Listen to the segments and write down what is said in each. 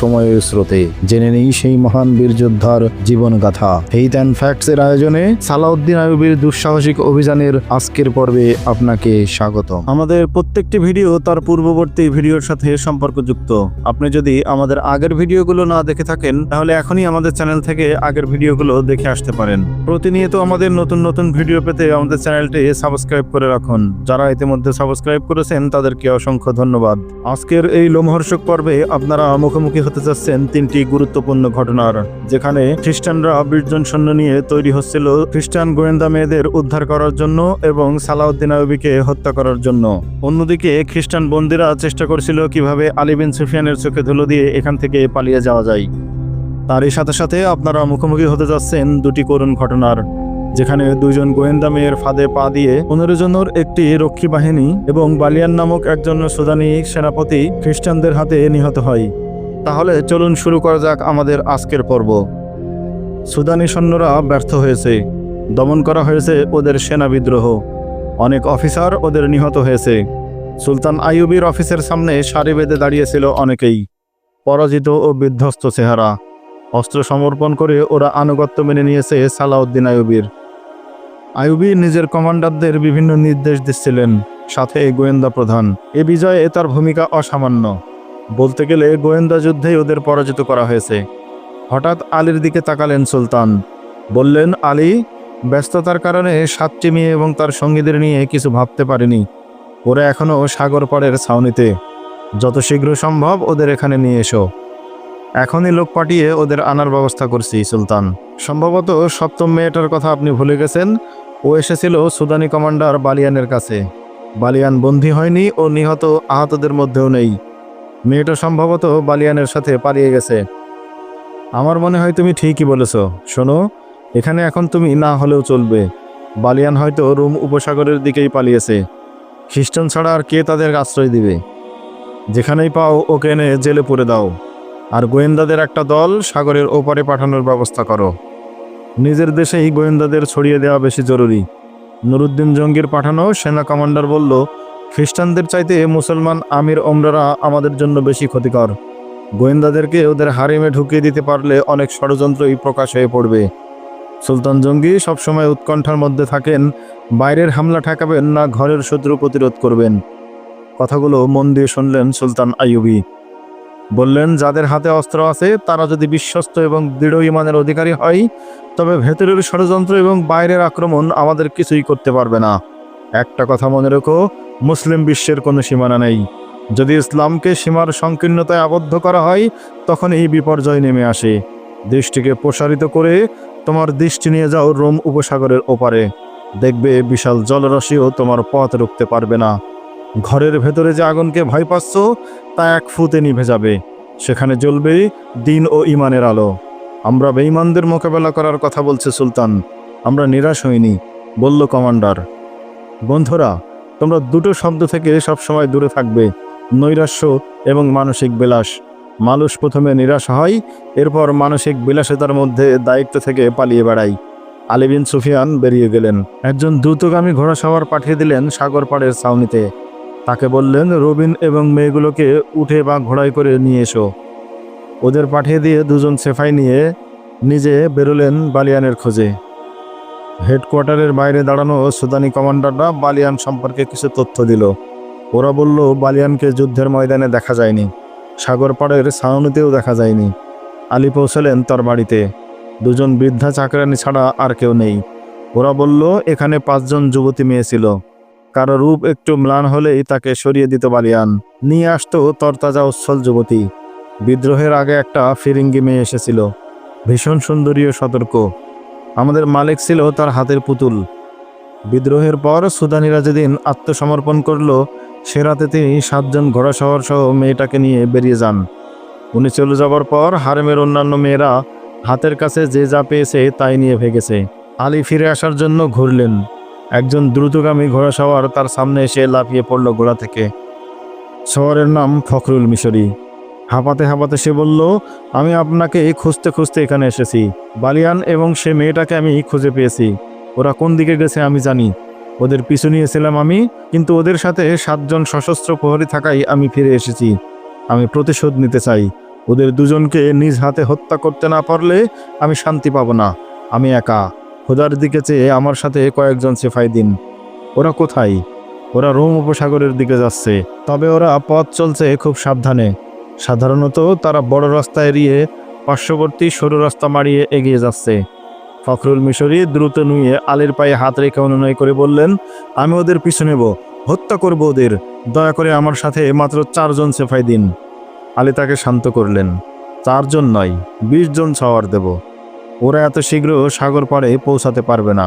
সময়ের স্রোতে। জেনে নেই সেই মহান বীর যোদ্ধার জীবন গাথা ফেইথ অ্যান্ড ফ্যাক্টস এর আয়োজনে সালাউদ্দিন আইয়ুবীর দুঃসাহসিক অভিযানের আজকের পর্বে আপনাকে স্বাগত আমাদের প্রত্যেকটি ভিডিও তার পূর্ববর্তী ভিডিওর সাথে সম্পর্কযুক্ত। আপনি যদি আমাদের আগের ভিডিওগুলো না দেখে থাকেন, তাহলে এখনই আমাদের চ্যানেল থেকে আগের ভিডিওগুলো দেখে আসতে পারেন। প্রতিনিয়ত আমাদের নতুন নতুন ভিডিও পেতে আমাদের চ্যানেলটি সাবস্ক্রাইব করে রাখুন। যারা ইতিমধ্যে সাবস্ক্রাইব করেছেন, তাদেরকে অসংখ্য ধন্যবাদ। আজকের এই লোমহর্ষক পর্বে আপনারা মুখোমুখি হতে যাচ্ছেন তিনটি গুরুত্বপূর্ণ ঘটনার, যেখানে খ্রিস্টানরা বীরজন সৈন্য নিয়ে তৈরি হচ্ছিল খ্রিস্টান গোয়েন্দা মেয়েদের উদ্ধার করার জন্য এবং সালাউদ্দিন আয়ুবীকে হত্যা করার জন্য। অন্যদিকে খ্রিস্টান বন্দীরা চেষ্টা করছিল কীভাবে আলিবিন সুফিয়ানের চোখে ধুলো দিয়ে এখান থেকে পালিয়ে যাওয়া যায়। তারই সাথে সাথে আপনারা মুখোমুখি হতে যাচ্ছেন দুটি করুণ ঘটনার, যেখানে দুইজন গোয়েন্দা মেয়ের ফাঁদে পা দিয়ে পনেরো জনের একটি রক্ষী বাহিনী এবং বালিয়ান নামক একজন সুদানি সেনাপতি খ্রিস্টানদের হাতে নিহত হয়। তাহলে চলুন শুরু করা যাক আমাদের আজকের পর্ব। সুদানি সৈন্যরা ব্যর্থ হয়েছে। দমন করা হয়েছে ওদের সেনা বিদ্রোহ। অনেক অফিসার ওদের নিহত হয়েছে। সুলতান আইয়ুবীর অফিসের সামনে সারি বেঁধে দাঁড়িয়েছিল অনেকেই। পরাজিত ও বিধ্বস্ত চেহারা। অস্ত্র সমর্পণ করে ওরা আনুগত্য মেনে নিয়েছে সালাউদ্দিন আইয়ুবীর। আইয়ুবী নিজের কমান্ডারদের বিভিন্ন নির্দেশ দিচ্ছিলেন, সাথে গোয়েন্দা প্রধান। এ বিজয়ে তার ভূমিকা অসামান্য। বলতে গেলে গোয়েন্দা যুদ্ধেই ওদের পরাজিত করা হয়েছে। হঠাৎ আলীর দিকে তাকালেন সুলতান। বললেন, আলী, ব্যস্ততার কারণে সাতটি মেয়ে এবং তার সঙ্গীদের নিয়ে কিছু ভাবতে পারেনি। ওরা এখনও সাগর পাড়ের ছাউনিতে। যত শীঘ্র সম্ভব ওদের এখানে নিয়ে এসো। এখনই লোক পাঠিয়ে ওদের আনার ব্যবস্থা করছি, সুলতান। সম্ভবত সপ্তম মেয়েটার কথা আপনি ভুলে গেছেন। ও এসেছিল সুদানি কমান্ডার বালিয়ানের কাছে। বালিয়ান বন্দী হয়নি ও নিহত আহতদের মধ্যেও নেই। মেয়েটা সম্ভবত বালিয়ানের সাথে পালিয়ে গেছে। আমার মনে হয় তুমি ঠিকই বলেছ। শোনো, এখানে এখন তুমি না হলেও চলবে। বালিয়ান হয়তো রোম উপসাগরের দিকেই পালিয়েছে। খ্রিস্টান ছাড়া আর কে তাদের আশ্রয় দিবে? যেখানেই পাও ওকে এনে জেলে পুরে দাও। আর গোয়েন্দাদের একটা দল সাগরের ওপারে পাঠানোর ব্যবস্থা করো। নিজের দেশেই গোয়েন্দাদের ছড়িয়ে দেওয়া বেশি জরুরি। নুরুদ্দিন জঙ্গির পাঠানো সেনা কমান্ডার বলল খ্রিস্টানদের চাইতে মুসলমান আমির ওমরারা আমাদের জন্য বেশি ক্ষতিকর। গোয়েন্দাদেরকে ওদের হারিমে ঢুকিয়ে দিতে পারলে অনেক ষড়যন্ত্রই প্রকাশ হয়ে পড়বে। সুলতান জঙ্গি সবসময় উৎকণ্ঠার মধ্যে থাকেন, বাইরের হামলা ঠেকাবেন না ঘরের শত্রু প্রতিরোধ করবেন। কথাগুলো মন দিয়ে শুনলেন সুলতান আইয়ুবি। বললেন, যাদের হাতে অস্ত্র আছে, তারা যদি বিশ্বস্ত এবং দৃঢ় ইমানের অধিকারী হয়, তবে ভেতরের ষড়যন্ত্র এবং বাইরের আক্রমণ আমাদের কিছুই করতে পারবে না। একটা কথা মনে রেখো, মুসলিম বিশ্বের কোনো সীমানা নেই। যদি ইসলামকে সীমার সংকীর্ণতায় আবদ্ধ করা হয়, তখন এই বিপর্যয় নেমে আসে। দৃষ্টিকে প্রসারিত করে তোমার দৃষ্টি নিয়ে যাও রোম উপসাগরের ওপারে। দেখবে বিশাল জলরাশিও তোমার পথ রুখতে পারবে না। ঘরের ভেতরে যে আগুনকে ভয় পাচ্ছ, তা এক ফুতে নিভে যাবে। সেখানে জ্বলবে দিন ও ইমানের আলো। আমরা বেঈমানদের মোকাবেলা করার কথা বলছে সুলতান। আমরা নিরাশ হইনি, বলল কমান্ডার। বন্ধুরা, তোমরা দুটো শব্দ থেকে সবসময় দূরে থাকবে, নৈরাশ্য এবং মানসিক বিলাস। মানুষ প্রথমে নিরাশ হয়, এরপর মানসিক বিলাসিতার মধ্যে দায়িত্ব থেকে পালিয়ে বেড়ায়। আলিবিন সুফিয়ান বেরিয়ে গেলেন। একজন দ্রুতগামী ঘোড়াসওয়ার পাঠিয়ে দিলেন সাগর পাড়ের ছাউনিতে। তাকে বললেন, রবিন এবং মেয়েগুলোকে উঠে বা ঘোড়ায় করে নিয়ে এসো। ওদের পাঠিয়ে দিয়ে দুজন সেফাই নিয়ে নিজে বেরোলেন বালিয়ানের খোঁজে। হেডকোয়ার্টারের বাইরে দাঁড়ানো সুদানি কমান্ডাররা বালিয়ান সম্পর্কে কিছু তথ্য দিল। ওরা বলল, বালিয়ানকে যুদ্ধের ময়দানে দেখা যায়নি। সাগর পাড়ের ছাউনিতেও দেখা যায়নি। আলী পৌঁছলেন তার বাড়িতে। দুজন বৃদ্ধা চাকরানি ছাড়া আর কেউ নেই। ওরা বলল, এখানে পাঁচজন যুবতী মেয়ে ছিল। কারও রূপ একটু ম্লান হলেই তাকে সরিয়ে দিত বালিয়ান। নিয়ে আসতো তরতাজা উচ্ছল যুবতী। বিদ্রোহের আগে একটা ফিরিঙ্গি মেয়ে এসেছিল। ভীষণ সুন্দরী ও সতর্ক। আমাদের মালিক ছিল তার হাতের পুতুল। বিদ্রোহের পর সুদানিরা যেদিন আত্মসমর্পণ করল, সে রাতে তিনি সাতজন ঘোড়াসওয়ার সহ মেয়েটাকে নিয়ে বেরিয়ে যান। উনি চলে যাওয়ার পর হারেমের অন্যান্য মেয়েরা হাতের কাছে যে যা পেয়েছে তাই নিয়ে ভেগেছে। আলী ফিরে আসার জন্য ঘুরলেন। একজন দ্রুতগামী ঘোড়া সওয়ার তার সামনে এসে লাফিয়ে পড়ল ঘোড়া থেকে। শহরের নাম ফখরুল মিশরি। হাঁপাতে হাঁপাতে সে বলল, আমি আপনাকে খুঁজতে খুঁজতে এখানে এসেছি। বালিয়ান এবং সে মেয়েটাকে আমি খুঁজে পেয়েছি। ওরা কোন দিকে গেছে আমি জানি। ওদের পিছু নিয়েছিলাম আমি, কিন্তু ওদের সাথে সাতজন সশস্ত্র প্রহরী থাকাই আমি ফিরে এসেছি। আমি প্রতিশোধ নিতে চাই। ওদের দুজনকে নিজ হাতে হত্যা করতে না পারলে আমি শান্তি পাবো না। আমি একা। খোদার দিকে চেয়ে আমার সাথে কয়েকজন সেফাই দিন। ওরা কোথায়? ওরা রোম উপসাগরের দিকে যাচ্ছে। তবে ওরা পথ চলছে খুব সাবধানে। সাধারণত তারা বড় রাস্তা এড়িয়ে পার্শ্ববর্তী সরু রাস্তা মারিয়ে এগিয়ে যাচ্ছে। ফখরুল মিশরি দ্রুত নুয়ে আলীর পায়ে হাত রেখে অনুনয় করে বললেন, আমি ওদের পিছু নেব, হত্যা করব ওদের। দয়া করে আমার সাথে মাত্র চারজন সেফাই দিন। আলী তাকে শান্ত করলেন, চারজন নয়, বিশ জন ছাওয়ার দেব। ওরা এত শীঘ্র সাগর পাড়ে পৌঁছাতে পারবে না।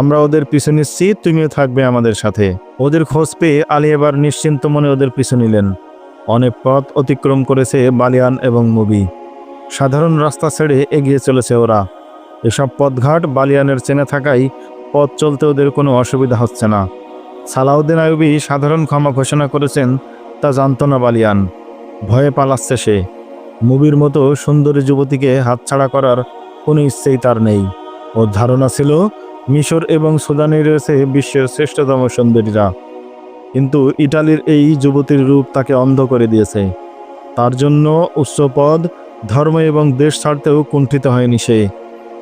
আমরা ওদের পিছু নিচ্ছি তুমিও থাকবে আমাদের সাথে। ওদের খোঁজ পেয়ে আলী এবার নিশ্চিন্ত মনে ওদের পিছু নিলেন। অনেক পথ অতিক্রম করেছে বালিয়ান এবং মুবি। সাধারণ রাস্তা ছেড়ে এগিয়ে চলেছে ওরা। এসব পথঘাট বালিয়ানের চেনে থাকায় পথ চলতে ওদের কোনো অসুবিধা হচ্ছে না। সালাউদ্দিন আয়ুবি সাধারণ ক্ষমা ঘোষণা করেছেন, তা জানত না বালিয়ান। ভয়ে পালাচ্ছে সে। মুবির মতো সুন্দরী যুবতীকে হাতছাড়া করার কোনো ইচ্ছেই তার নেই। ওর ধারণা ছিল, মিশর এবং সুদানে রয়েছে বিশ্বের শ্রেষ্ঠতম সুন্দরীরা। কিন্তু ইটালির এই যুবতীর রূপ তাকে অন্ধ করে দিয়েছে। তার জন্য উচ্চপদ, ধর্ম এবং দেশ ছাড়তেও কুণ্ঠিত হয়নি সে।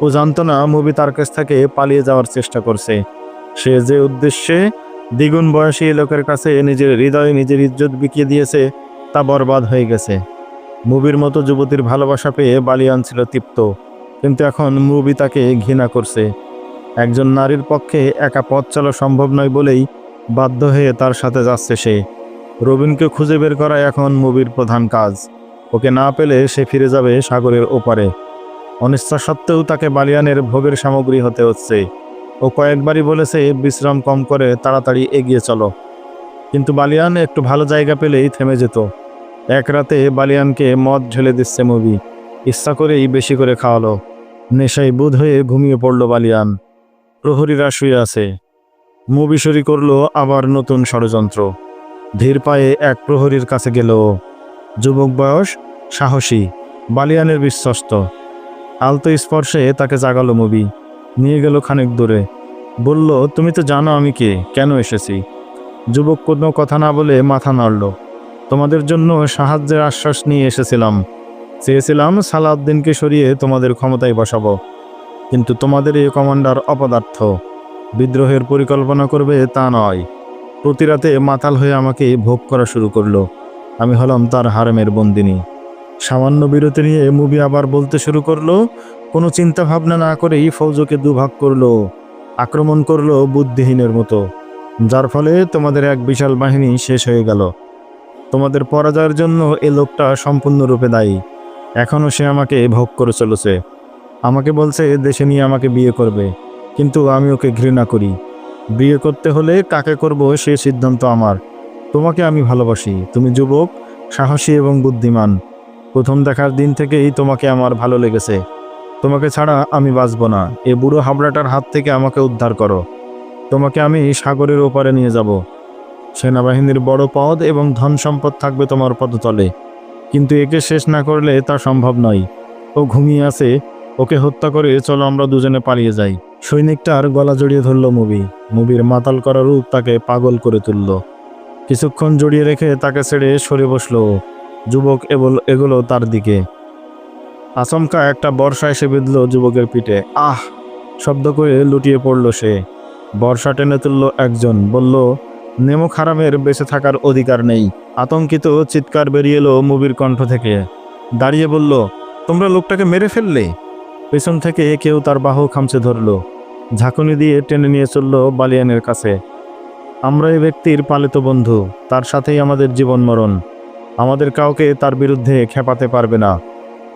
ও জানত না মুভি তার কাছ থেকে পালিয়ে যাওয়ার চেষ্টা করছে। সে যে উদ্দেশ্যে দ্বিগুণ বয়সী লোকের কাছে নিজের হৃদয়ে, নিজের ইজ্জত বিকিয়ে দিয়েছে, তা বরবাদ হয়ে গেছে। মুভির মতো যুবতীর ভালোবাসা পেয়ে বালিয়ান ছিল তৃপ্ত। কিন্তু এখন মুভি তাকে ঘৃণা করছে। একজন নারীর পক্ষে একা পথ চলা সম্ভব নয় বলেই বাধ্য হয়ে তার সাথে যাচ্ছে সে। রবিনকে খুঁজে বের করা এখন মুভির প্রধান কাজ। ওকে না পেলে সে ফিরে যাবে সাগরের ওপারে। অনিচ্ছা সত্ত্বেও তাকে বালিয়ানের ভোগের সামগ্রী হতে হচ্ছে। ও কয়েকবারই বলেছে, বিশ্রাম কম করে তাড়াতাড়ি এগিয়ে চলো। কিন্তু বালিয়ান একটু ভালো জায়গা পেলেই থেমে যেত। এক রাতে বালিয়ানকে মদ ঢেলে দিচ্ছে মুভি। ইচ্ছা করেই বেশি করে খাওয়ালো। নেশায় বুধ হয়ে ঘুমিয়ে পড়ল বালিয়ান। প্রহরীরা শুয়ে আছে। মুভি সরি করল আবার নতুন ষড়যন্ত্র। ধীর পায়ে এক প্রহরীর কাছে গেল। যুবক বয়স, সাহসী, বালিয়ানের বিশ্বস্ত। আলতো স্পর্শে তাকে জাগালো মুভি। নিয়ে গেল খানিক দূরে। বলল, তুমি তো জানো আমি কে, কেন এসেছি? যুবক কোনো কথা না বলে মাথা নাড়ল। তোমাদের জন্য সাহায্যের আশ্বাস নিয়ে এসেছিলাম। চেয়েছিলাম সালাউদ্দিনকে সরিয়ে তোমাদের ক্ষমতায় বসাবো। কিন্তু তোমাদের এই কমান্ডার অপদার্থ। বিদ্রোহের পরিকল্পনা করবে তা নয়। প্রতি রাতে মাতাল হয়ে আমাকে ভোগ করা শুরু করল। আমি হলাম তার হারেমের বন্দিনী। সামান্য বিরতি নিয়ে মুভি আবার বলতে শুরু করল, কোনো চিন্তা ভাবনা না করেই ফৌজকে দুভাগ করল, আক্রমণ করল বুদ্ধিহীনের মতো। যার ফলে তোমাদের এক বিশাল বাহিনী শেষ হয়ে গেল। তোমাদের পরাজয়ের জন্য এ লোকটা সম্পূর্ণরূপে দায়ী। এখনও সে আমাকে ভোগ করে চলেছে। আমাকে বলছে দেশে নিয়ে আমাকে বিয়ে করবে। কিন্তু আমি ওকে ঘৃণা করি। বিয়ে করতে হলে কাকে করব সে সিদ্ধান্ত আমার। তোমাকে আমি ভালোবাসি। তুমি যুবক, সাহসী এবং বুদ্ধিমান। প্রথম দেখার দিন থেকেই তোমাকে আমার ভালো লেগেছে। তোমাকে ছাড়া আমি বাঁচব না। এ বুড়ো হাবড়াটার হাত থেকে আমাকে উদ্ধার করো। তোমাকে আমি সাগরের ওপারে নিয়ে যাব। সেনাবাহিনীর বড় পদ এবং ধন সম্পদ থাকবে তোমার পদতলে। কিন্তু একে শেষ না করলে তা সম্ভব নয়। ও ঘুমিয়ে আছে ওকে হত্যা করে চলো আমরা দুজনে পালিয়ে যাই। সৈনিকটার গলা জড়িয়ে ধরল মুভি। মুভির মাতাল করা রূপ তাকে পাগল করে তুলল। কিছুক্ষণ জড়িয়ে রেখে তাকে ছেড়ে সরে বসল। যুবক এবল, এগুলো তার দিকে। আচমকা একটা বর্ষা এসে বিঁধল যুবকের পিঠে। আহ! শব্দ করে লুটিয়ে পড়ল সে। বর্ষা টেনে তুলল একজন। বলল, নেমো খারামের বেঁচে থাকার অধিকার নেই। আতঙ্কিত চিৎকার বেরিয়ে এলো মুভির কণ্ঠ থেকে। দাঁড়িয়ে বলল, তোমরা লোকটাকে মেরে ফেললে? পেছন থেকে কেউ তার বাহু খামচে ধরল, ঝাঁকুনি দিয়ে টেনে নিয়ে চলল বালিয়ানের কাছে। আমরা এই ব্যক্তির পালিত বন্ধু, তার সাথেই আমাদের জীবন মরণ। আমাদের কাউকে তার বিরুদ্ধে খেপাতে পারবে না।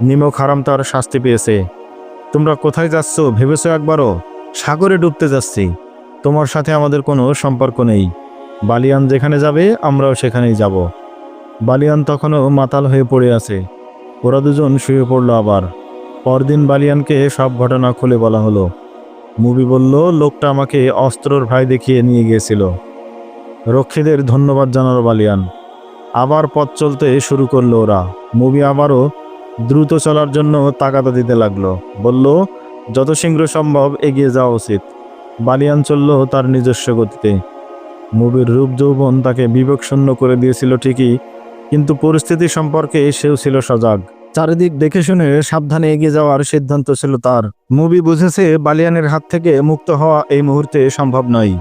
নিমক হারাম তার শাস্তি পেয়েছে। তোমরা কোথায় যাচ্ছ ভেবেছো একবারও? সাগরে ডুবতে যাচ্ছি। তোমার সাথে আমাদের কোনো সম্পর্ক নেই। বালিয়ান যেখানে যাবে, আমরাও সেখানেই যাব। বালিয়ান তখনও মাতাল হয়ে পড়ে আছে। ওরা দুজন শুয়ে পড়ল আবার। পরদিন বালিয়ানকে সব ঘটনা খুলে বলা হলো। মুভি বলল, লোকটা আমাকে অস্ত্রর ভাই দেখিয়ে নিয়ে গিয়েছিল। রক্ষীদের ধন্যবাদ জানালো বালিয়ান। আবার পথ চলতে শুরু করল ওরা। মুভি আবারও দ্রুত চলার জন্য তাকাতা দিতে লাগল। বলল, যত শীঘ্র সম্ভব এগিয়ে যাওয়া উচিত। বালিয়ান চলল তার নিজস্ব গতিতে। মুভির রূপ যৌবন তাকে বিবেকশূন্য করে দিয়েছিল ঠিকই, কিন্তু পরিস্থিতি সম্পর্কে সেও ছিল সজাগ। চারিদিক দেখে শুনে সাবধানে এগিয়ে যাওয়ার সিদ্ধান্ত ছিল তার। মুভি বুঝেছে বালিয়ানের হাত থেকে মুক্ত হওয়া এই মুহূর্তে সম্ভব নয়।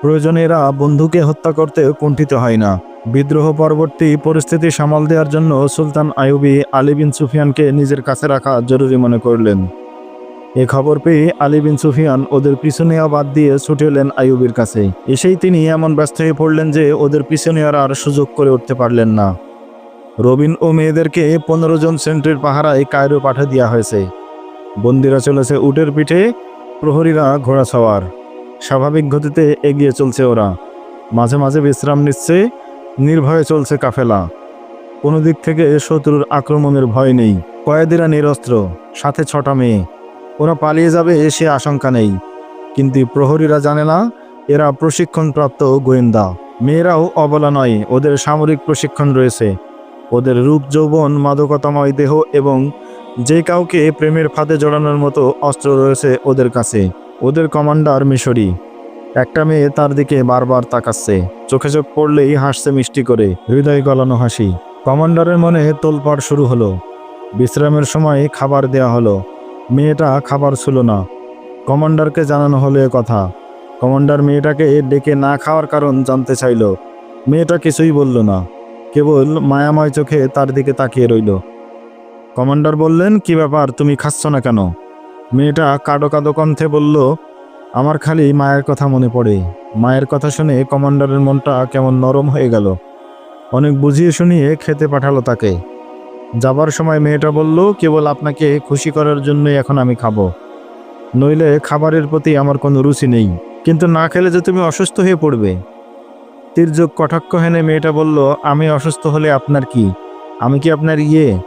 প্রয়োজনে এরা বন্ধুকে হত্যা করতে কুণ্ঠিত হয় না। বিদ্রোহ পরবর্তী পরিস্থিতি সামাল দেওয়ার জন্য সুলতান আইয়ুবি আলী বিন সুফিয়ানকে নিজের কাছে রাখা জরুরি মনে করলেন। এ খবর পেয়ে আলী বিন সুফিয়ান ওদের পিছু নেওয়া বাদ দিয়ে ছুটে এলেন আইয়ুবের কাছে। এসেই তিনি এমন ব্যস্ত হয়ে পড়লেন যে ওদের পিছু নেওয়ার আর সুযোগ করে উঠতে পারলেন না। রবিন ও মেয়েদেরকে পনেরো জন সেন্ট্রির পাহারায় কায়রো পাঠা দেওয়া হয়েছে। বন্দিরা চলেছে উটের পিঠে, প্রহরীরা ঘোড়া সওয়ার স্বাভাবিক গতিতে এগিয়ে চলছে ওরা। মাঝে মাঝে বিশ্রাম নিচ্ছে, নির্ভয়ে চলছে কাফেলা। কোনো দিক থেকে শত্রুর আক্রমণের ভয় নেই। কয়েদিরা নিরস্ত্র, সাথে ছটা মেয়ে। ওরা পালিয়ে যাবে সে আশঙ্কা নেই। কিন্তু প্রহরীরা জানে না, এরা প্রশিক্ষণপ্রাপ্ত গোয়েন্দা। মেয়েরাও অবলা নয়, ওদের সামরিক প্রশিক্ষণ রয়েছে। ওদের রূপ, যৌবন, মাদকতাময় দেহ এবং যে কাউকে প্রেমের ফাঁদে জড়ানোর মতো অস্ত্র রয়েছে ওদের কাছে। ওদের কমান্ডার মিশরি। একটা মেয়ে তার দিকে বারবার তাকাচ্ছে। চোখে চোখ পড়লেই হাসছে মিষ্টি করে। হৃদয় গলানো হাসি। কমান্ডারের মনে তোলপাড় শুরু হলো। বিশ্রামের সময় খাবার দেয়া হলো। মেয়েটা খাবার ছিল না। কমান্ডারকে জানানো হলো এ কথা। কমান্ডার মেয়েটাকে ডেকে না খাওয়ার কারণ জানতে চাইল। মেয়েটা কিছুই বলল না। কেবল মায়াময় চোখে তার দিকে তাকিয়ে রইল। কমান্ডার বললেন, কি ব্যাপার, তুমি খাচ্ছ না কেন? মেয়েটা কাদো কাদো কণ্ঠে বলল, আমার খালি মায়ের কথা মনে পড়ে। মায়ের কথা শুনে কমান্ডারের মনটা কেমন নরম হয়ে গেল। অনেক বুঝিয়ে শুনিয়ে খেতে পাঠালো তাকে। যাবার সময় মেয়েটা বলল, কেবল আপনাকে খুশি করার জন্যই এখন আমি খাব। নইলে খাবারের প্রতি আমার কোনো রুচি নেই। কিন্তু না খেলে যে তুমি অসুস্থ হয়ে পড়বে। তির্যক কটাক্ষ হেনে মেয়েটা বলল, আমি অসুস্থ হলে আপনার কি? আমি কি আপনার ইয়ে?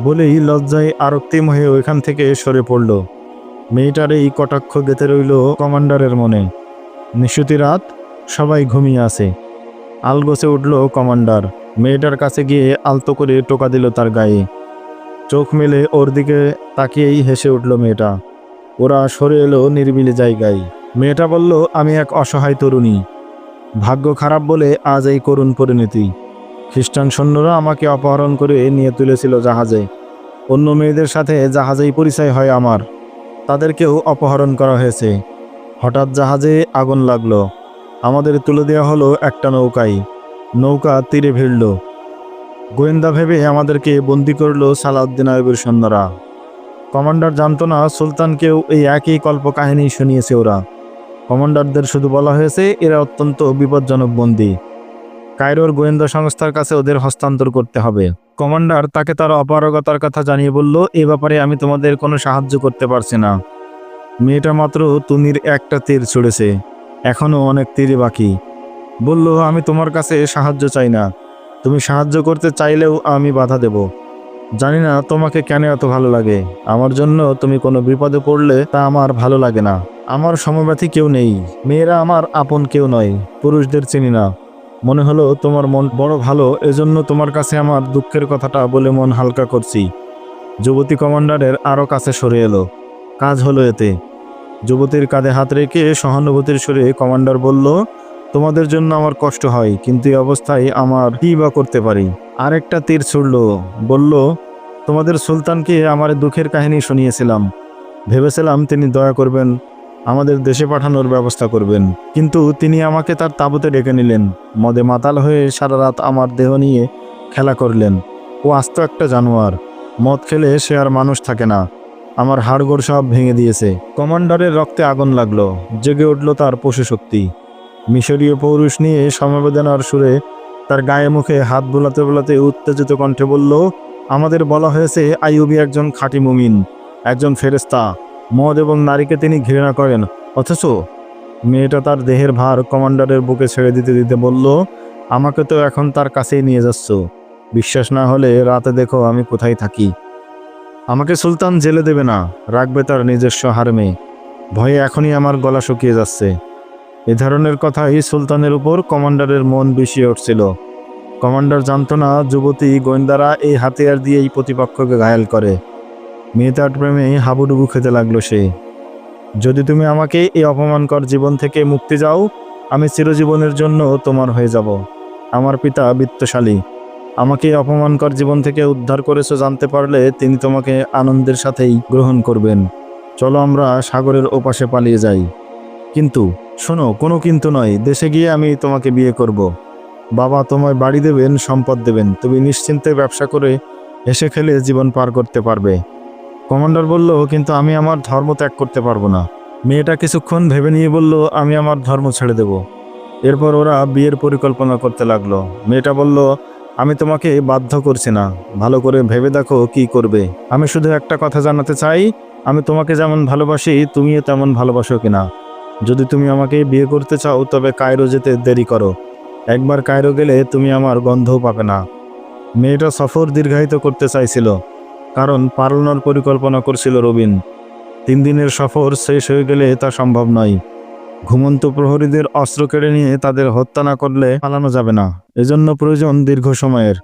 বলেই লজ্জায় আরক্তিম হয়ে ওইখান থেকে সরে পড়ল। মেয়েটার এই কটাক্ষ গেতে রইল কমান্ডারের মনে। নিশুতি রাত, সবাই ঘুমিয়ে আছে। আলগোছে উঠল কমান্ডার। মেয়েটার কাছে গিয়ে আলতো করে টোকা দিল তার গায়ে। চোখ মেলে ওর দিকে তাকিয়েই হেসে উঠল মেয়েটা। ওরা সরে এলো নিরিবিলি জায়গায়। মেয়েটা বলল, আমি এক অসহায় তরুণী। ভাগ্য খারাপ বলে আজ এই করুণ পরিণতি। খ্রিস্টান সৈন্যরা আমাকে অপহরণ করে নিয়ে তুলেছিল জাহাজে। অন্য মেয়েদের সাথে জাহাজেই পরিচয় হয় আমার। তাদেরকেও অপহরণ করা হয়েছে। হঠাৎ জাহাজে আগুন লাগল। আমাদের তুলে দেওয়া হলো একটা নৌকায় নৌকা তীরে ভিড়ল। গোয়েন্দা ভেবে আমাদেরকে বন্দি করল সালাউদ্দিন আয়বের সৈন্যরা। কমান্ডার জানত না সুলতানকেও এই একই কল্প কল্পকাহিনী শুনিয়েছে ওরা। কমান্ডারদের শুধু বলা হয়েছে, এরা অত্যন্ত বিপজ্জনক বন্দী। কায়রোর গোয়েন্দা সংস্থার কাছে ওদের হস্তান্তর করতে হবে। কমান্ডার তাকে তার অপারগতার কথা জানিয়ে বলল, এ ব্যাপারে আমি তোমাদের কোনো সাহায্য করতে পারছি না। মেয়েটা মাত্র তুনির একটা তীর ছুড়েছে, এখনও অনেক তীরে বাকি। বলল, আমি তোমার কাছে সাহায্য চাই না। তুমি সাহায্য করতে চাইলেও আমি বাধা দেব। জানি না তোমাকে কেন এত ভালো লাগে। আমার জন্য তুমি কোনো বিপদে পড়লে তা আমার ভালো লাগে না। আমার সমব্যথী কেউ নেই। মেয়েরা আমার আপন কেউ নয়। পুরুষদের চিনি না। মনে হলো তোমার মন বড় ভালো, এজন্য তোমার কাছে আমার দুঃখের কথাটা বলে মন হালকা করছি। যুবতী কমান্ডারের আরও কাছে সরে এলো। কাজ হলো এতে। যুবতীর কাঁধে হাত রেখে সহানুভূতির সুরে কমান্ডার বলল তোমাদের জন্য আমার কষ্ট হয়, কিন্তু এই অবস্থায় আমার কি বা করতে পারি? আরেকটা তীর ছুড়ল, বলল, তোমাদের সুলতানকে আমার দুঃখের কাহিনী শুনিয়েছিলাম। ভেবেছিলাম তিনি দয়া করবেন, আমাদের দেশে পাঠানোর ব্যবস্থা করবেন। কিন্তু তিনি আমাকে তার তাঁবুতে ডেকে নিলেন, মদে মাতাল হয়ে সারা রাত আমার দেহ নিয়ে খেলা করলেন। ও আস্ত একটা জানোয়ার, মদ খেলে সে আর মানুষ থাকে না। আমার হাড়গোড় সব ভেঙে দিয়েছে। কমান্ডারের রক্তে আগুন লাগল, জেগে উঠল তার পশু শক্তি মিশরীয় পৌরুষ নিয়ে সমবেদনার সুরে তার গায়ে মুখে হাত বোলাতে বোলাতে উত্তেজিত কণ্ঠে বলল, আমাদের বলা হয়েছে আইয়ুবি একজন খাঁটি মুমিন, একজন ফেরেস্তা মদ এবং নারীকে তিনি ঘৃণা করেন। অথচ মেয়েটা তার দেহের ভার কমান্ডারের বুকে ছেড়ে দিতে দিতে বলল, আমাকে তো এখন তার কাছেই নিয়ে যাচ্ছ। বিশ্বাস না হলে রাতে দেখো আমি কোথায় থাকি। আমাকে সুলতান জেলে দেবে না, রাখবে তার নিজস্ব হারমে ভয়ে এখনই আমার গলা শুকিয়ে যাচ্ছে। এ ধরনের কথাই সুলতানের উপর কমান্ডারের মন বিষিয়ে উঠছিল। কমান্ডার জানত না যুবতী, গোয়েন্দারা এই হাতিয়ার দিয়েই প্রতিপক্ষকে ঘায়াল করে। মেয়েটার প্রেমে হাবুডুবু খেতে লাগল সে। যদি তুমি আমাকে এই অপমানকর জীবন থেকে মুক্তি যাও আমি চিরজীবনের জন্য তোমার হয়ে যাব। আমার পিতা বিত্তশালী। আমাকে অপমানকর জীবন থেকে উদ্ধার করেছ জানতে পারলে তিনি তোমাকে আনন্দের সাথেই গ্রহণ করবেন। চলো আমরা সাগরের ওপাশে পালিয়ে যাই। কিন্তু শোনো, কোনো কিন্তু নয়, দেশে গিয়ে আমি তোমাকে বিয়ে করব। বাবা তোমায় বাড়ি দেবেন, সম্পদ দেবেন, তুমি নিশ্চিন্তে ব্যবসা করে হেসে খেলে জীবন পার করতে পারবে। কমান্ডার বলল, কিন্তু আমি আমার ধর্ম ত্যাগ করতে পারব না। মেয়েটা কিছুক্ষণ ভেবে নিয়ে বলল, আমি আমার ধর্ম ছেড়ে দেব। এরপর ওরা বিয়ের পরিকল্পনা করতে লাগল। মেয়েটা বলল, আমি তোমাকে বাধ্য করছি না। ভালো করে ভেবে দেখো কি করবে। আমি শুধু একটা কথা জানাতে চাই, আমি তোমাকে যেমন ভালোবাসি, তুমিও তেমন ভালোবাসো কিনা? যদি তুমি আমাকে বিয়ে করতে চাও, তবে কায়রো যেতে দেরি করো। একবার কায়রো গেলে তুমি আমার গন্ধও পাবে না। মেয়েটা সফর দীর্ঘায়িত করতে চাইছিল, কারণ পালানোর পরিকল্পনা করছিল রবিন। তিন দিনের সফর শেষ হয়ে গেলে তা সম্ভব নয়। ঘুমন্ত প্রহরীদের অস্ত্র কেড়ে নিয়ে তাদের হত্যা না করলে পালানো যাবে না। এজন্য প্রয়োজন দীর্ঘ সময়ের।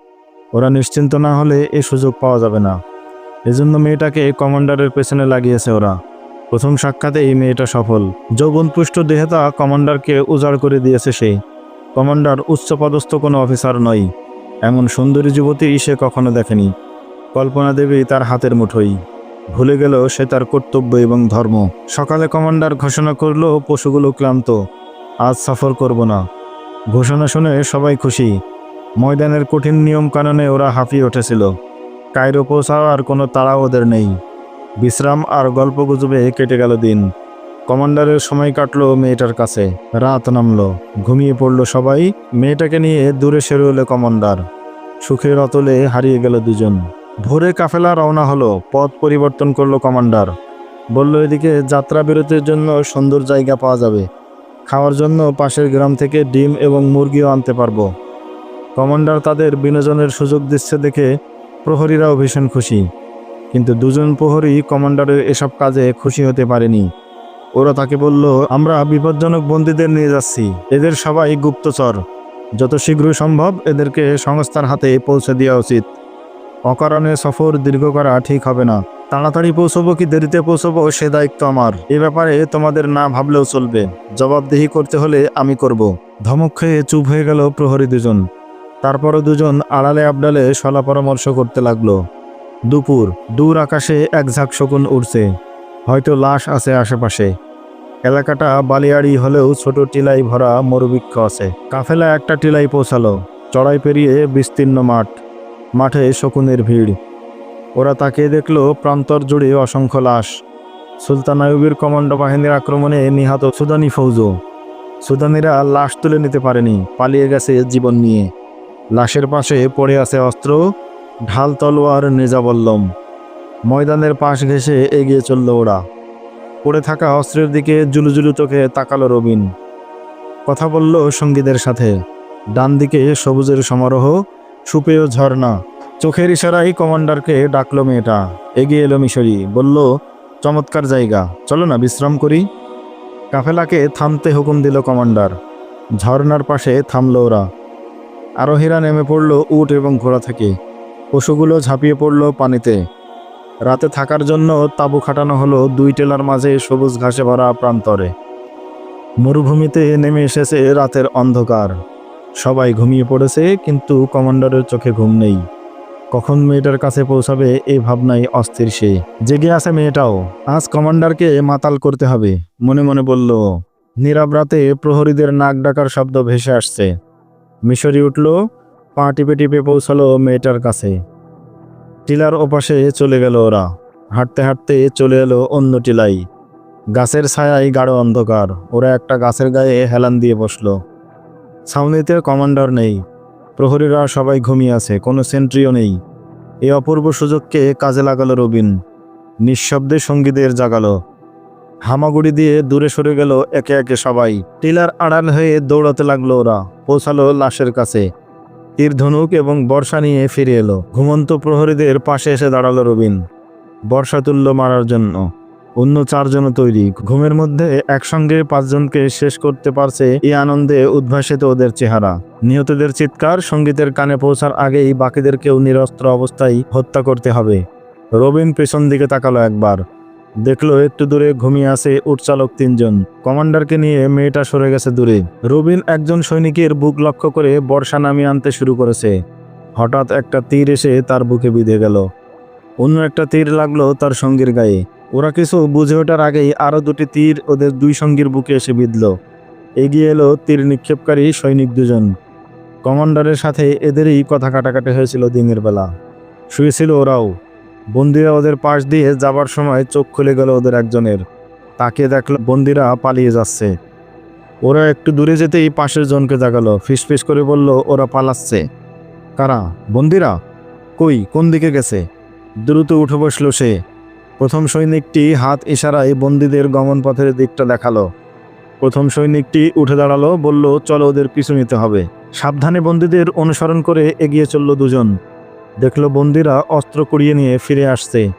ওরা নিশ্চিন্ত না হলে এ সুযোগ পাওয়া যাবে না। এজন্য মেয়েটাকে কমান্ডারের পেছনে লাগিয়েছে ওরা। প্রথম সাক্ষাতে এই মেয়েটা সফল। যৌবনপুষ্ট দেহতা কমান্ডারকে উজাড় করে দিয়েছে সে। কমান্ডার উচ্চপদস্থ কোনো অফিসার নয়। এমন সুন্দরী যুবতী সে কখনো দেখেনি। কল্পনা দেবী তার হাতের মুঠোই। ভুলে গেল সে তার কর্তব্য এবং ধর্ম। সকালে কমান্ডার ঘোষণা করল, পশুগুলো ক্লান্ত। আজ সফর করব না। ঘোষণা শুনে সবাই খুশি। ময়দানের কঠিন নিয়ম কানুনে ওরা হাঁপিয়ে উঠেছিল। কায়রো পৌঁছাওয়ার কোনো তাড়া ওদের নেই। বিশ্রাম আর গল্প গুজবে কেটে গেল দিন। কমান্ডারের সময় কাটলো মেয়েটার কাছে। রাত নামলো। ঘুমিয়ে পড়ল সবাই। মেয়েটাকে নিয়ে দূরে সেরে এলো কমান্ডার। সুখের অতলে হারিয়ে গেল দুজন। ভোরে কাফেলা রওনা হলো। পথ পরিবর্তন করল কমান্ডার। বলল, এদিকে যাত্রা বিরতির জন্য সুন্দর জায়গা পাওয়া যাবে। খাওয়ার জন্য পাশের গ্রাম থেকে ডিম এবং মুরগিও আনতে পারব। কমান্ডার তাদের বিনোদনের সুযোগ দিচ্ছে দেখে প্রহরীরাও ভীষণ খুশি। কিন্তু দুজন প্রহরী কমান্ডারের এসব কাজে খুশি হতে পারেনি। ওরা তাকে বলল, আমরা বিপজ্জনক বন্দীদের নিয়ে যাচ্ছি। এদের সবাই গুপ্তচর। যত শীঘ্র সম্ভব এদেরকে সংস্থার হাতে পৌঁছে দেওয়া উচিত। অকারণে সফর দীর্ঘ করা ঠিক হবে না। তাড়াতাড়ি পৌঁছবো কি দেরিতে পৌঁছবো সে দায়িত্ব আমার। এ ব্যাপারে তোমাদের না ভাবলেও চলবে। জবাবদিহি করতে হলে আমি করব ধমক খেয়ে চুপ হয়ে গেল প্রহরী দুজন। তারপরও দুজন আড়ালে আবডালে সলা পরামর্শ করতে লাগল। দুপুর, দূর আকাশে এক ঝাঁক শকুন উড়ছে। হয়তো লাশ আছে আশেপাশে। এলাকাটা বালিয়াড়ি হলেও ছোট টিলাই ভরা মরুবৃক্ষ আছে। কাফেলা একটা টিলাই পৌঁছালো, চড়াই পেরিয়ে বিস্তীর্ণ মাঠ। মাঠে শকুনের ভিড়। ওরা তাকিয়ে দেখল প্রান্তর জুড়ে অসংখ্য লাশ। সুলতান আইয়ুবের কমান্ডো বাহিনীর আক্রমণে নিহত সুদানি ফৌজ সুদানিরা লাশ তুলে নিতে পারেনি, পালিয়ে গেছে জীবন নিয়ে। লাশের পাশে পড়ে আছে অস্ত্র ঢাল তলোয়ার নেজাবল্লম। ময়দানের পাশ ঘেঁষে এগিয়ে চলল ওরা। পড়ে থাকা অস্ত্রের দিকে জুলুজুলু চোখে তাকালো রবিন। কথা বলল সঙ্গীদের সাথে। ডান দিকে সবুজের সমারোহ, সুপেয় ঝর্ণা। চোখের ইশারাই কমান্ডারকে ডাকলো মেয়েটা। এগিয়ে এলো মিশরি। বলল, চমৎকার জায়গা। চলো না, বিশ্রাম করি। কাফেলাকে থামতে হুকুম দিল কমান্ডার। ঝর্ণার পাশে থামল ওরা। আরোহীরা নেমে পড়ল উট এবং ঘোড়া থেকে। পশুগুলো ঝাঁপিয়ে পড়ল পানিতে। রাতে থাকার জন্য তাঁবু খাটানো হলো দুই টেলার মাঝে সবুজ ঘাসে ভরা প্রান্তরে। মরুভূমিতে নেমে এসেছে রাতের অন্ধকার। সবাই ঘুমিয়ে পড়েছে, কিন্তু কমান্ডারের চোখে ঘুম নেই। কখন মেয়েটার কাছে পৌঁছাবে এই ভাবনাই অস্থির সে। জেগে আছে মেয়েটাও। আজ কমান্ডারকে মাতাল করতে হবে, মনে মনে বলল। নীরব রাতে প্রহরীদের নাক ডাকার শব্দ ভেসে আসছে। মিশরি উঠল পা টিপে টিপে পৌঁছালো মেয়েটার কাছে। টিলার ওপাশে চলে গেল ওরা। হাঁটতে হাঁটতে চলে এলো অন্য টিলাই। গাছের ছায়ায় গাঢ় অন্ধকার। ওরা একটা গাছের গায়ে হেলান দিয়ে বসল। ছাউনিতে কমান্ডার নেই। প্রহরীরা সবাই ঘুমিয়ে আছে, কোনো সেন্ট্রিও নেই। এই অপূর্ব সুযোগকে কাজে লাগালো রবিন। নিঃশব্দে সঙ্গীদের জাগালো। হামাগুড়ি দিয়ে দূরে সরে গেল একে একে সবাই। টিলার আড়াল হয়ে দৌড়াতে লাগল ওরা। পৌঁছালো লাশের কাছে। তীর ধনুক এবং বর্ষা নিয়ে ফিরে এলো। ঘুমন্ত প্রহরীদের পাশে এসে দাঁড়াল রবিন। বর্ষা তুল্য মারার জন্য। অন্য চারজনও তৈরি। ঘুমের মধ্যে একসঙ্গে পাঁচজনকে শেষ করতে পারছে এই আনন্দে উদ্ভাসিত ওদের চেহারা। নিহতদের চিৎকার, সঙ্গীতের কানে পৌঁছার আগেই বাকিদেরকেও নিরস্ত্র অবস্থায় হত্যা করতে হবে। রবিন পেছন দিকে তাকালো একবার। দেখল একটু দূরে ঘুমিয়ে আছে উটচালক তিনজন। কমান্ডারকে নিয়ে মেয়েটা সরে গেছে দূরে। রবিন একজন সৈনিকের বুক লক্ষ্য করে বর্ষা নামিয়ে আনতে শুরু করেছে। হঠাৎ একটা তীর এসে তার বুকে বিঁধে গেল। অন্য একটা তীর লাগল তার সঙ্গীর গায়ে। ওরা কিছু বুঝে ওঠার আগেই আরও দুটি তীর ওদের দুই সঙ্গীর বুকে এসে বিঁধল। এগিয়ে এলো তীর নিক্ষেপকারী সৈনিক দুজন। কমান্ডারের সাথে এদেরই কথা কাটাকাটি হয়েছিল দিনের বেলা। শুয়েছিল ওরাও। বন্দিরা ওদের পাশ দিয়ে যাবার সময় চোখ খুলে গেল ওদের একজনের। তাকে দেখল বন্দিরা পালিয়ে যাচ্ছে। ওরা একটু দূরে যেতেই পাশের জনকে জাগালো, ফিসফিস করে বলল, ওরা পালাচ্ছে। কারা? বন্দিরা? কই? কোন দিকে গেছে? দ্রুত উঠে বসল সে। প্রথম সৈনিকটি হাত ইশারায় বন্দীদের গমন পথের দিকটা দেখাল। প্রথম সৈনিকটি উঠে দাঁড়াল, বলল, চলো ওদের পিছু নিতে হবে। সাবধানে বন্দীদের অনুসরণ করে এগিয়ে চলল দুজন। দেখল বন্দিরা অস্ত্র কুড়িয়ে নিয়ে ফিরে আসছে।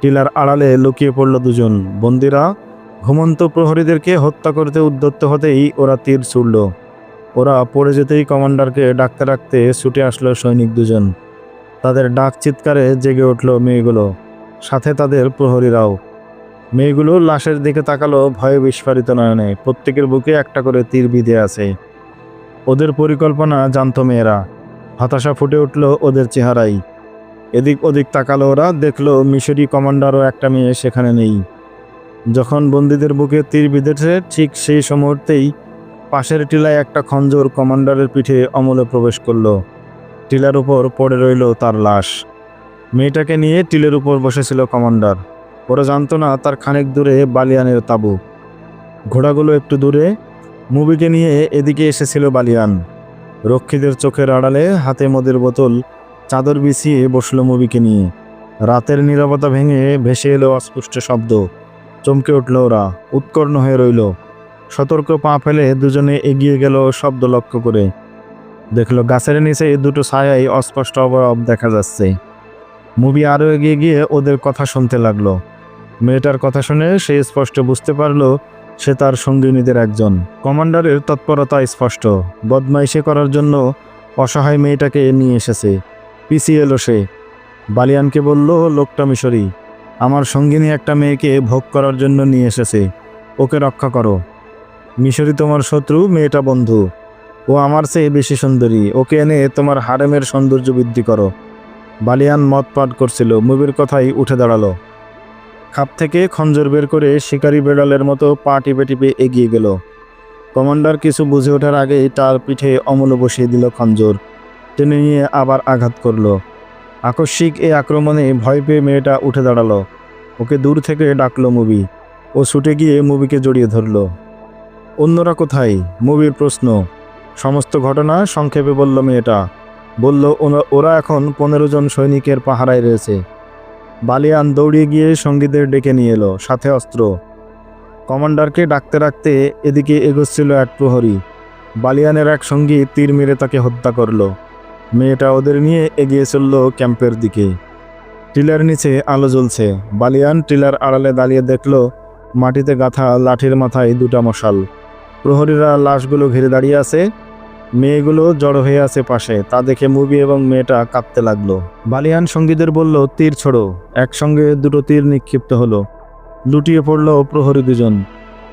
টিলার আড়ালে লুকিয়ে পড়ল দুজন। বন্দিরা ঘুমন্ত প্রহরীদেরকে হত্যা করতে উদ্যত্ত হতেই ওরা তীর ছুড়ল। ওরা পড়ে যেতেই কমান্ডারকে ডাকতে ডাকতে ছুটে আসলো সৈনিক দুজন। তাদের ডাক চিৎকারে জেগে উঠল মেয়েগুলো, সাথে তাদের প্রহরীরাও। মেয়েগুলো লাশের দিকে তাকালো, ভয়ে বিস্ফারিত নয়নে। প্রত্যেকের বুকে একটা করে তীর বিঁধে আছে। ওদের পরিকল্পনা জানত মেয়েরা। হতাশা ফুটে উঠল ওদের চেহারাই এদিক ওদিক তাকালো ওরা, দেখল মিশরি কমান্ডারও একটা মেয়ে সেখানে নেই। যখন বন্দীদের বুকে তীর বিঁধেছে, ঠিক সেই মুহূর্তেই পাশের টিলায় একটা খঞ্জর কমান্ডারের পিঠে অমলে প্রবেশ করল। টিলার উপর পড়ে রইল তার লাশ। মেয়েটাকে নিয়ে টিলের উপর বসেছিল কমান্ডার। ওরা জানতো না তার খানিক দূরে বালিয়ানের তাঁবু। ঘোড়াগুলো একটু দূরে, মুভিকে নিয়ে এদিকে এসেছিল বালিয়ান। রক্ষীদের চোখের আড়ালে হাতে মদের বোতল, চাদর বিছিয়ে বসল মুভিকে নিয়ে। রাতের নীরবতা ভেঙে ভেসে এলো অস্পষ্ট শব্দ। চমকে উঠল ওরা, উৎকর্ণ হয়ে রইল। সতর্ক পা ফেলে দুজনে এগিয়ে গেল শব্দ লক্ষ্য করে। দেখল গাছের নিচে দুটো ছায়াই অস্পষ্ট অবয়ব দেখা যাচ্ছে। মুভি আরও এগিয়ে গিয়ে ওদের কথা শুনতে লাগল। মেয়েটার কথা শুনে সে স্পষ্ট বুঝতে পারল সে তার সঙ্গিনীদের একজন। কমান্ডারের তৎপরতা স্পষ্ট। বদমাইশে করার জন্য অসহায় মেয়েটাকে নিয়ে এসেছে। পিছিয়ে এলো সে। বালিয়ানকে বলল, লোকটা মিশরি, আমার সঙ্গিনী একটা মেয়েকে ভোগ করার জন্য নিয়ে এসেছে। ওকে রক্ষা করো। মিশরি তোমার শত্রু, মেয়েটা বন্ধু। ও আমার চেয়ে বেশি সুন্দরী। ওকে এনে তোমার হারেমের সৌন্দর্য বৃদ্ধি করো। বালিয়ান মত পাঠ করছিল। মুভির কথাই উঠে দাঁড়াল। খাপ থেকে খঞ্জর বের করে শিকারি বেড়ালের মতো পা টিপে টিপে এগিয়ে গেল। কমান্ডার কিছু বুঝে ওঠার আগেই তার পিঠে অমল বসিয়ে দিল খঞ্জর। টেনে নিয়ে আবার আঘাত করল। আকস্মিক এই আক্রমণে ভয় পেয়ে মেয়েটা উঠে দাঁড়াল। ওকে দূর থেকে ডাকলো মুভি ও ছুটে গিয়ে মুভিকে জড়িয়ে ধরলো। অন্যরা কোথায়? মুভির প্রশ্ন। সমস্ত ঘটনা সংক্ষেপে বলল মেয়েটা। বলল ওরা এখন পনেরো জন সৈনিকের পাহারায় রয়েছে। বালিয়ান দৌড়িয়ে গিয়ে সঙ্গীদের ডেকে নিয়ে এলো, সাথে অস্ত্র। কমান্ডারকে ডাকতে ডাকতে এদিকে এগোচ্ছিল এক প্রহরী। বালিয়ানের এক সঙ্গী তীর মেরে তাকে হত্যা করল। মেয়েটা ওদের নিয়ে এগিয়ে চলল ক্যাম্পের দিকে। টিলার নিচে আলো জ্বলছে। বালিয়ান টিলার আড়ালে দাঁড়িয়ে দেখল, মাটিতে গাঁথা লাঠির মাথায় দুটা মশাল। প্রহরীরা লাশগুলো ঘিরে দাঁড়িয়ে আছে। মেয়েগুলো জড়ো হয়ে আছে পাশে। তা দেখে মুভি এবং মেয়েটা কাঁদতে লাগল। বালিয়ান সঙ্গীদের বলল, তীর ছোড়ো। একসঙ্গে দুটো তীর নিক্ষিপ্ত হলো। লুটিয়ে পড়ল প্রহরী দুজন।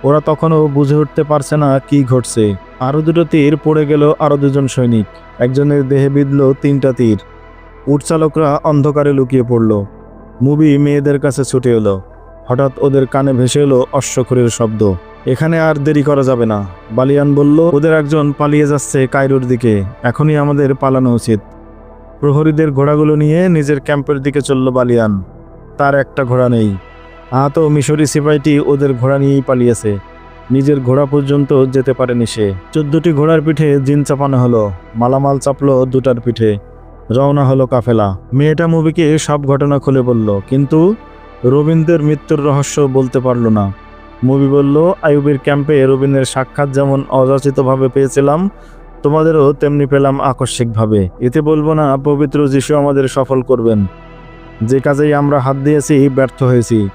ওরা তখনও বুঝে উঠতে পারছে না কি ঘটছে। আরও দুটো তীর পড়ে গেল আরও দুজন সৈনিক। একজনের দেহে বিঁধল তিনটা তীর। উটচালকরা অন্ধকারে লুকিয়ে পড়ল। মুভি মেয়েদের কাছে ছুটে এলো। হঠাৎ ওদের কানে ভেসে এলো অশ্বক্ষরের শব্দ। এখানে আর দেরি করা যাবে না। বালিয়ান বলল, ওদের একজন পালিয়ে যাচ্ছে কায়রোর দিকে। এখনই আমাদের পালানো উচিত। প্রহরীদের ঘোড়াগুলো নিয়ে নিজের ক্যাম্পের দিকে চলল বালিয়ান। তার একটা ঘোড়া নেই। আহত মিশরি সিপাইটি ওদের ঘোড়া নিয়েই পালিয়েছে। নিজের ঘোড়া পর্যন্ত যেতে পারেনি সে। চোদ্দটি ঘোড়ার পিঠে জিন চাপানো হলো। মালামাল চাপলো দুটার পিঠে। রওনা হলো কাফেলা। মেয়েটা মুভিকে সব ঘটনা খুলে বলল, কিন্তু রবীন্দ্রের মৃত্যুর রহস্য বলতে পারল না। মুভি বলল, আইয়ুবের ক্যাম্পে রবীন্দ্রের সাক্ষাৎ যেমন অযাচিতভাবে পেয়েছিলাম, তোমাদেরও তেমনি পেলাম আকস্মিকভাবে। এতে বলব না, পবিত্র যিশু আমাদের সফল করবেন। যে কাজেই আমরা হাত দিয়েছি, ব্যর্থ হয়েছি।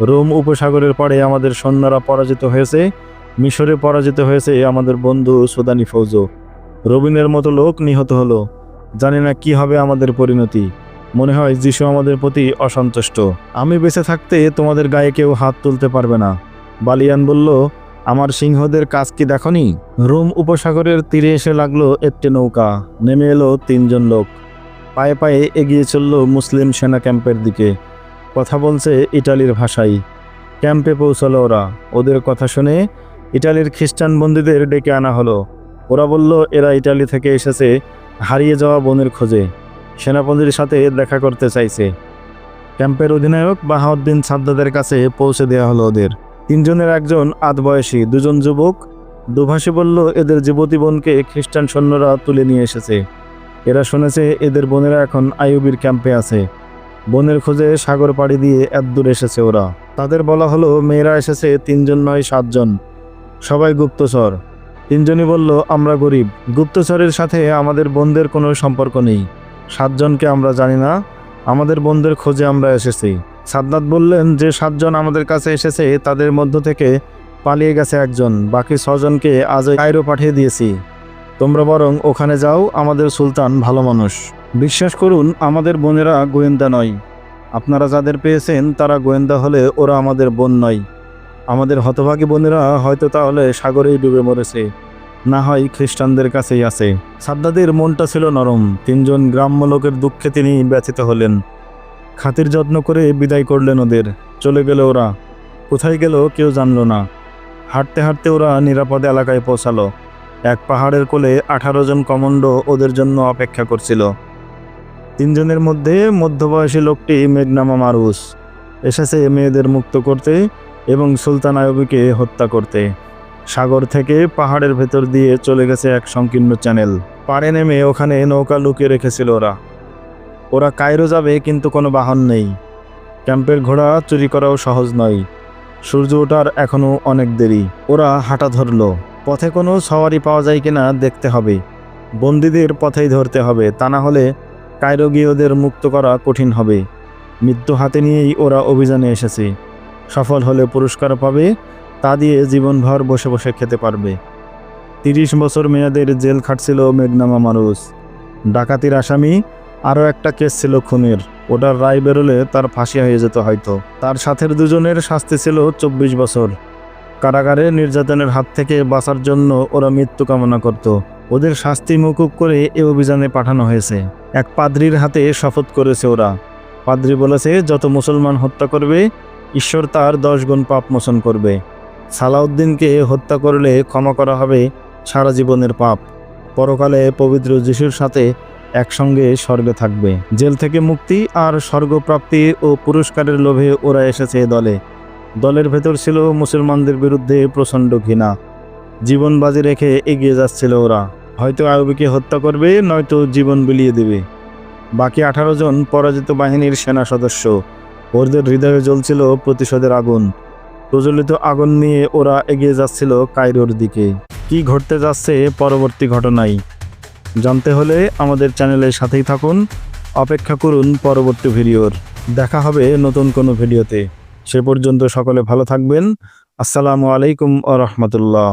রোম উপসাগরের পরে আমাদের সৈন্যরা পরাজিত হয়েছে, মিশরে পরাজিত হয়েছে আমাদের বন্ধু সুদানি ফৌজো রবিনের মতো লোক নিহত হলো। জানি না কি হবে আমাদের পরিণতি। মনে হয় যিশু আমাদের প্রতি অসন্তুষ্ট। আমি বেঁচে থাকতে তোমাদের গায়ে কেউ হাত তুলতে পারবে না। বালিয়ান বলল, আমার সিংহদের কাজ কি দেখনি? রোম উপসাগরের তীরে এসে লাগল একটি নৌকা। নেমে এলো তিনজন লোক। পায়ে পায়ে এগিয়ে চলল মুসলিম সেনা ক্যাম্পের দিকে। কথা বলছে ইটালির ভাষায় ক্যাম্পে পৌঁছালো ওরা। ওদের কথা শুনে ইটালির খ্রিস্টান বন্দীদের ডেকে আনা হলো। ওরা বলল, এরা ইটালি থেকে এসেছে, হারিয়ে যাওয়া বোনের খোঁজে। সেনাপতির সাথে দেখা করতে চাইছে। ক্যাম্পের অধিনায়ক বাহাউদ্দিন সাদ্দাদের কাছে পৌঁছে দেওয়া হলো ওদের। তিনজনের একজন আধ বয়সী দুজন যুবক। দুভাষী বলল, এদের যুবতী বোনকে খ্রিস্টান সৈন্যরা তুলে নিয়ে এসেছে। এরা শুনেছে এদের বোনেরা এখন আইয়ুবির ক্যাম্পে আছে। বোনের খোঁজে সাগর পাড়ি দিয়ে এত দূর এসেছে ওরা। তাদের বলা হলো, মেয়েরা এসেছে তিনজন নয়, সাতজন। সবাই গুপ্তচর। তিনজনই বলল, আমরা গরিব। গুপ্তচরের সাথে আমাদের বোনদের কোনো সম্পর্ক নেই। সাতজনকে আমরা জানি না। আমাদের বোনদের খোঁজে আমরা এসেছি। সাদ্দাত বললেন, যে সাতজন আমাদের কাছে এসেছে, তাদের মধ্য থেকে পালিয়ে গেছে একজন। বাকি ছজনকে আজ কায়রো পাঠিয়ে দিয়েছি। তোমরা বরং ওখানে যাও, আমাদের সুলতান ভালো মানুষ। বিশ্বাস করুন, আমাদের বোনেরা গোয়েন্দা নয়। আপনারা যাদের পেয়েছেন, তারা গোয়েন্দা হলে ওরা আমাদের বোন নয়। আমাদের হতভাগী বোনেরা হয়তো তাহলে সাগরেই ডুবে মরেছে। না হয় খ্রিস্টানদের কাছেই আছে। সাদ্দাদের মনটা ছিল নরম। তিনজন গ্রাম্য লোকের দুঃখে তিনি ব্যথিত হলেন। খাতির যত্ন করে বিদায় করলেন ওদের। চলে গেল ওরা। কোথায় গেল কেউ জানল না। হাঁটতে হাঁটতে ওরা নিরাপদ এলাকায় পৌঁছালো। এক পাহাড়ের কোলে আঠারো জন কমান্ডো ওদের জন্য অপেক্ষা করছিল। তিনজনের মধ্যে মধ্যবয়সী লোকটি মেঘনামা মারুস। এসেছে মেয়েদের মুক্ত করতে এবং সুলতান আয়ুবিকে হত্যা করতে। সাগর থেকে পাহাড়ের ভেতর দিয়ে চলে গেছে এক সংকীর্ণ চ্যানেল। পাড়ে নেমে ওখানে নৌকা লুকিয়ে রেখেছিল ওরা। ওরা কায়রো যাবে, কিন্তু কোনো বাহন নেই। ক্যাম্পের ঘোড়া চুরি করাও সহজ নয়। সূর্য ওঠার এখনও অনেক দেরি। ওরা হাঁটা ধরলো। পথে কোনো সওয়ারি পাওয়া যায় কিনা দেখতে হবে। বন্দীদের পথেই ধরতে হবে, তা না হলে কায়রো গিয়ে মুক্ত করা কঠিন হবে। মৃত্যু হাতে নিয়েই ওরা অভিযানে এসেছে। সফল হলে পুরস্কার পাবে, তা দিয়ে জীবনভর বসে বসে খেতে পারবে। তিরিশ বছর মেয়াদের জেল খাটছিল মেঘনামা মানুষ। ডাকাতির আসামি আরও একটা কেস ছিল খুনের। ওটার রায় বেরোলে তার ফাঁসি হয়ে যেত হয়তো। তার সাথের দুজনের শাস্তি ছিল চব্বিশ বছর। কারাগারে নির্যাতনের হাত থেকে বাঁচার জন্য ওরা মৃত্যু কামনা করত। ওদের শাস্তি মকুব করে এ অভিযানে পাঠানো হয়েছে। এক পাদ্রির হাতে শপথ করেছে ওরা। পাদ্রি বলেছে, যত মুসলমান হত্যা করবে, ঈশ্বর তার দশ গুণ পাপ মোচন করবে। সালাউদ্দিনকে হত্যা করলে ক্ষমা করা হবে সারা জীবনের পাপ। পরকালে পবিত্র যিশুর সাথে একসঙ্গে স্বর্গে থাকবে। জেল থেকে মুক্তি আর স্বর্গপ্রাপ্তি ও পুরস্কারের লোভে ওরা এসেছে দলে। দলের ভেতর ছিল মুসলমানদের বিরুদ্ধে প্রচণ্ড ঘৃণা। জীবন বাজি রেখে এগিয়ে যাচ্ছিল ওরা। হয়তো আয়ুবিকে হত্যা করবে, নয়তো জীবন বিলিয়ে দেবে। বাকি আঠারো জন পরাজিত বাহিনীর সেনা সদস্য। ওদের হৃদয়ে জ্বলছিল প্রতিশোধের আগুন। প্রজ্বলিত আগুন নিয়ে ওরা এগিয়ে যাচ্ছিল কায়রোর দিকে। কি ঘটতে যাচ্ছে পরবর্তী ঘটনায়? জানতে হলে আমাদের চ্যানেলের সাথেই থাকুন। অপেক্ষা করুন পরবর্তী ভিডিওর। দেখা হবে নতুন কোনো ভিডিওতে। সে পর্যন্ত সকলে ভালো থাকবেন। আসসালামু আলাইকুম আ রহমতুল্লাহ।